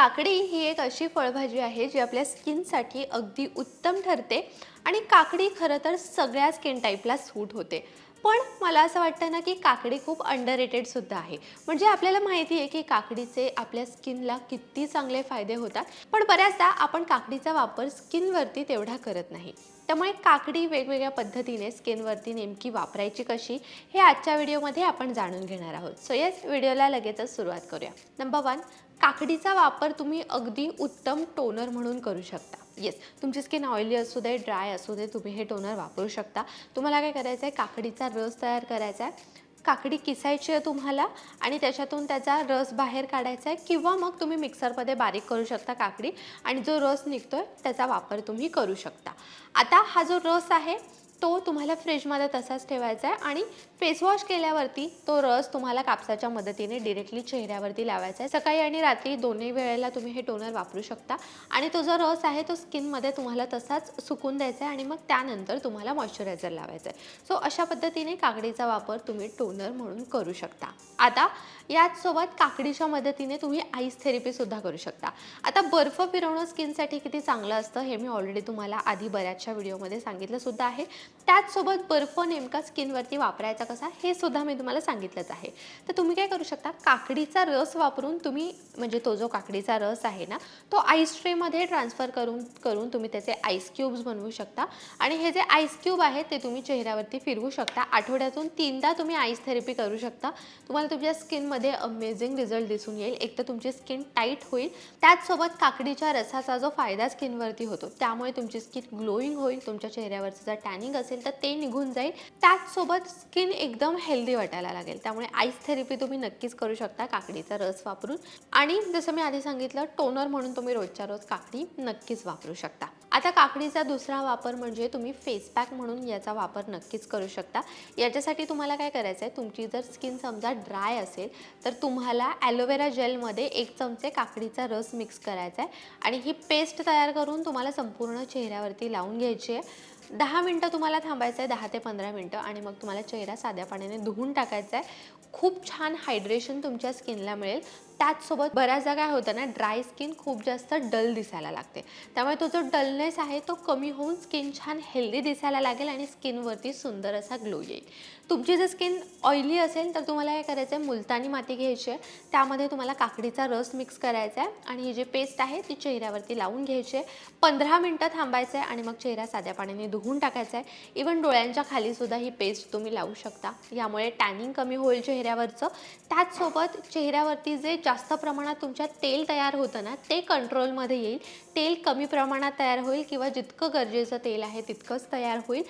काकडी ही एक अशी फळभाजी आहे जी आपल्या स्किनसाठी अगदी उत्तम ठरते आणि काकडी खरं तर सगळ्या स्किन टाईपला सूट होते. पण मला असं वाटतं ना की काकडी खूप अंडररेटेडसुद्धा आहे. म्हणजे आपल्याला माहिती आहे की काकडीचे आपल्या स्किनला किती चांगले फायदे होतात. पण बऱ्याचदा आपण काकडीचा वापर स्किनवरती तेवढा करत नाही. त्यामुळे काकडी वेगवेगळ्या पद्धतीने स्किनवरती नेमकी वापरायची कशी हे आजच्या व्हिडिओमध्ये आपण जाणून घेणार आहोत. सो येस व्हिडिओला लगेचच सुरुवात करूया. नंबर वन काकडीचा वापर तुम्ही अगदी उत्तम टोनर म्हणून करू शकता. येस तुमची स्किन ऑइली असू दे ड्राय असू दे तुम्ही हे टोनर वापरू शकता. तुम्हाला काय करायचं आहे काकडीचा रस तयार करायचा आहे काकडी किसायची आहे तुम्हाला आणि त्याच्यातून त्याचा रस बाहेर काढायचा आहे किंवा मग तुम्ही मिक्सरमध्ये बारीक करू शकता काकडी आणि जो रस निघतो आहे त्याचा वापर तुम्ही करू शकता. आता हा जो रस आहे तो तुम्हाला फ्रीजमध्ये तसाच ठेवायचा आहे आणि फेसवॉश केल्यावरती तो रस तुम्हाला कापसाच्या मदतीने डिरेक्टली चेहऱ्यावरती लावायचा आहे. सकाळी आणि रात्री दोन्ही वेळेला तुम्ही हे टोनर वापरू शकता. आणि तो जो रस आहे तो स्किनमध्ये तुम्हाला तसाच सुकून द्यायचा आहे आणि मग त्यानंतर तुम्हाला मॉइश्चरायझर लावायचा आहे. सो अशा पद्धतीने काकडीचा वापर तुम्ही टोनर म्हणून करू शकता. आता याचसोबत काकडीच्या मदतीने तुम्ही आईस थेरपीसुद्धा करू शकता. आता बर्फ फिरवणं स्किनसाठी किती चांगलं असतं हे मी ऑलरेडी तुम्हाला आधी बऱ्याचशा व्हिडिओमध्ये सांगितलंसुद्धा आहे. त्याचसोबत बर्फ नेमका स्किनवरती वापरायचा कसा हे सुद्धा मी तुम्हाला सांगितलंच आहे. तर तुम्ही काय करू शकता काकडीचा रस वापरून तुम्ही म्हणजे तो जो काकडीचा रस आहे ना तो आईस ट्रेमध्ये ट्रान्सफर करून करून तुम्ही त्याचे आईस क्यूब्स बनवू शकता. आणि हे जे आईस क्यूब आहेत ते तुम्ही चेहऱ्यावरती फिरवू शकता. आठवड्यातून तीनदा तुम्ही आईस थेरपी करू शकता. तुम्हाला तुमच्या स्किनमध्ये अमेझिंग रिझल्ट दिसून येईल. एक तर तुमची स्किन टाईट होईल. त्याचसोबत काकडीच्या रसाचा जो फायदा स्किनवरती होतो त्यामुळे तुमची स्किन ग्लोईंग होईल. तुमच्या चेहऱ्यावरचं जर टॅनिंग असेल तर ते निघून जाईल. त्याचसोबत स्किन एकदम हेल्दी वाटायला लागेल. त्यामुळे आईस थेरपी तुम्ही नक्कीच करू शकता काकडीचा रस वापरून. आणि जसं मी आधी सांगितलं टोनर म्हणून तुम्ही रोजच्या रोज काकडी नक्कीच वापरू शकता. आता काकडीचा दुसरा वापर म्हणजे तुम्ही फेस पॅक म्हणून याचा वापर नक्कीच करू शकता. याच्यासाठी तुम्हाला काय करायचं आहे तुमची जर स्किन समजा ड्राय असेल तर तुम्हाला ॲलोवेरा जेलमध्ये एक चमचे काकडीचा रस मिक्स करायचा आहे आणि ही पेस्ट तयार करून तुम्हाला संपूर्ण चेहऱ्यावरती लावून घ्यायची आहे. दहा मिनटं तुम्हाला थांबायचं आहे दहा ते पंधरा मिनटं आणि मग तुम्हाला चेहरा साध्या पाण्याने धुवून टाकायचा आहे खूप छान हायड्रेशन तुमच्या स्किनला मिळेल. त्याचसोबत बऱ्याचदा काय होतं ना ड्राय स्किन खूप जास्त डल दिसायला लागते. त्यामुळे तो जो डलनेस आहे तो कमी होऊन स्किन छान हेल्दी दिसायला लागेल आणि स्किनवरती सुंदर असा ग्लो येईल. तुमची जर स्किन ऑइली असेल तर तुम्हाला काय करायचं आहे मुलतानी माती घ्यायची आहे. त्यामध्ये तुम्हाला काकडीचा रस मिक्स करायचा आहे आणि ही जी पेस्ट आहे ती चेहऱ्यावरती लावून घ्यायची आहे. पंधरा मिनटं थांबायचं आहे आणि मग चेहरा साध्या पाण्याने धुवून टाकायचा आहे. इवन डोळ्यांच्या खालीसुद्धा ही पेस्ट तुम्ही लावू शकता. यामुळे टॅनिंग कमी होईल चेहऱ्यावरचं. त्याचसोबत चेहऱ्यावरती जे जास्त प्रमाणात तुमच्या तेल तयार होतं ना ते कंट्रोलमध्ये येईल. तेल कमी प्रमाणात तयार होईल किंवा जितकं गरजेचं तेल आहे तितकंच तयार होईल.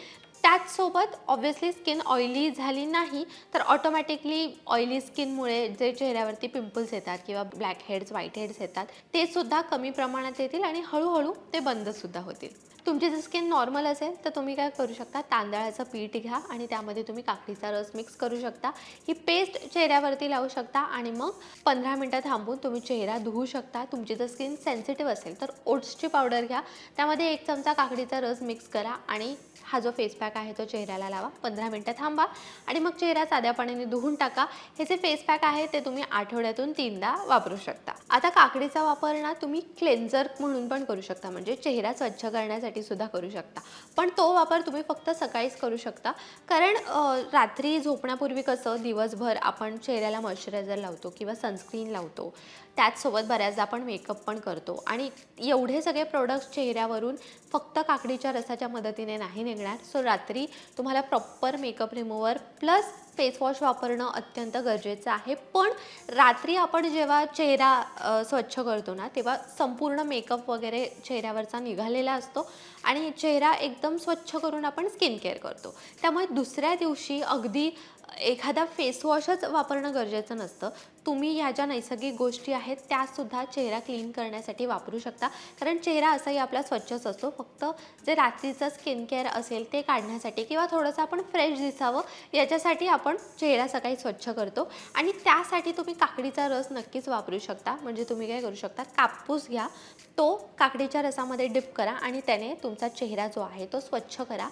त्याचसोबत ऑब्व्हियसली स्किन ऑइली झाली नाही तर ऑटोमॅटिकली ऑइली स्किनमुळे जे चेहऱ्यावरती पिंपल्स येतात किंवा ब्लॅक हेड्स व्हाईट हेड्स येतात ते सुद्धा कमी प्रमाणात येतील आणि हळूहळू ते बंदसुद्धा होतील. तुमची जर स्किन नॉर्मल असेल तर तुम्ही काय करू शकता? तांदळाचं पीठ घ्या आणि त्यामध्ये तुम्ही काकडीचा रस मिक्स करू शकता. ही पेस्ट चेहऱ्यावरती लावू शकता आणि मग पंधरा मिनटं थांबून तुम्ही चेहरा धुवू शकता. तुमची जर स्किन सेन्सिटिव्ह असेल तर ओट्सची पावडर घ्या. त्यामध्ये एक चमचा काकडीचा रस मिक्स करा आणि हा जो फेस पॅक आहे तो चेहऱ्याला लावा. पंधरा मिनटं थांबा आणि मग चेहरा साध्या पाण्याने धुवून टाका. हे जे फेस पॅक आहे ते तुम्ही आठवड्यातून तीनदा वापरू शकता. आता काकडीचा वापर ना तुम्ही क्लेन्झर म्हणून पण करू शकता. म्हणजे चेहरा स्वच्छ करण्यासाठी सुद्धा करू शकता. पण तो वापर तुम्ही फक्त सकाळीच करू शकता. कारण रात्री झोपण्यापूर्वी कसं दिवसभर आपण चेहऱ्याला मॉइश्चरायझर लावतो किंवा सनस्क्रीन लावतो. त्याचसोबत बऱ्याचदा आपण मेकअप पण करतो. आणि एवढे सगळे प्रोडक्ट्स चेहऱ्यावरून फक्त काकडीच्या रसाच्या मदतीने नाही निघणार. सो रात्री तुम्हाला proper makeup remover plus face wash वापरणं अत्यंत गरजेचं आहे. पण रात्री आपण जेव्हा चेहरा स्वच्छ करतो ना तेव्हा संपूर्ण मेकअप वगैरे चेहऱ्यावरचा निघालेला असतो आणि चेहरा एकदम स्वच्छ करून आपण स्किन केअर करतो. त्यामुळे दुसऱ्या दिवशी अगदी एखादा फेसवॉशच वापरणं गरजेचं नसतं. तुम्ही ह्या ज्या नैसर्गिक गोष्टी आहेत त्यासुद्धा चेहरा क्लीन करण्यासाठी वापरू शकता. कारण चेहरा असाही आपला स्वच्छच असतो. फक्त जे रात्रीचं स्किन केअर असेल ते काढण्यासाठी किंवा थोडंसं आपण फ्रेश दिसावं याच्यासाठी आपण चेहरा सकाळी स्वच्छ करतो. आणि त्यासाठी तुम्ही काकडीचा रस नक्कीच वापरू शकता. म्हणजे तुम्ही काय करू शकता? कापूस घ्या. तो काकडीच्या रसामध्ये डिप करा आणि त्याने तुमचा चेहरा जो आहे तो स्वच्छ करा.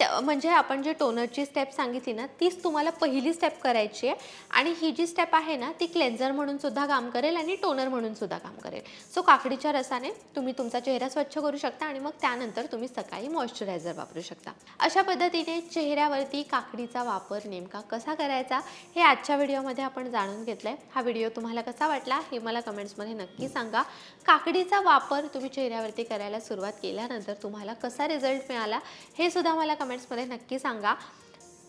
त्या- म्हणजे आपण जे टोनरची स्टेप सांगितली ना तीच तुम्हाला पहिली स्टेप करायची आहे. आणि ही जी स्टेप आहे ना ती क्लेन्झर म्हणून सुद्धा काम करेल आणि टोनर म्हणून सुद्धा काम करेल. सो काकडीच्या रसाने तुम्ही तुमचा चेहरा स्वच्छ करू शकता आणि मग त्यानंतर तुम्ही सकाळी मॉइश्चरायझर वापरू शकता. अशा पद्धतीने चेहऱ्यावरती काकडीचा वापर नेमका कसा करायचा हे आजच्या व्हिडिओमध्ये आपण जाणून घेतलंय. हा व्हिडिओ तुम्हाला कसा वाटला हे मला कमेंट्समध्ये नक्की सांगा. काकडीचा वापर तुम्ही चेहऱ्यावरती करायला सुरुवात केल्यानंतर तुम्हाला कसा रिझल्ट मिळाला हे सुद्धा मला कमेंट्समध्ये नक्की सांगा.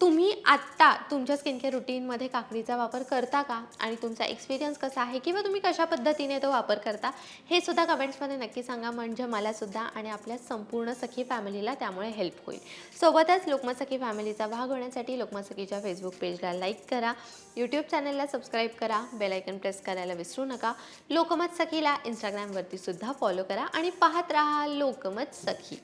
तुम्ही आत्ता तुमच्या स्किन केअर रुटीनमध्ये काकडीचा वापर करता का? आणि तुमचा एक्सपिरियन्स कसा आहे? किंवा तुम्ही कशा पद्धतीने तो वापर करता? हे सुद्धा कमेंट्समध्ये नक्की सांगा. म्हणजे मलासुद्धा आणि आपल्या संपूर्ण सखी फॅमिलीला त्यामुळे हेल्प होईल. सोबतच लोकमत सखी फॅमिलीचा भाग होण्यासाठी लोकमत सखीच्या फेसबुक पेजला लाईक करा. यूट्यूब चॅनलला सबस्क्राईब करा. बेलायकन प्रेस करायला विसरू नका. लोकमत सखीला इंस्टाग्रामवरती सुद्धा फॉलो करा. आणि पाहत राहा लोकमत सखी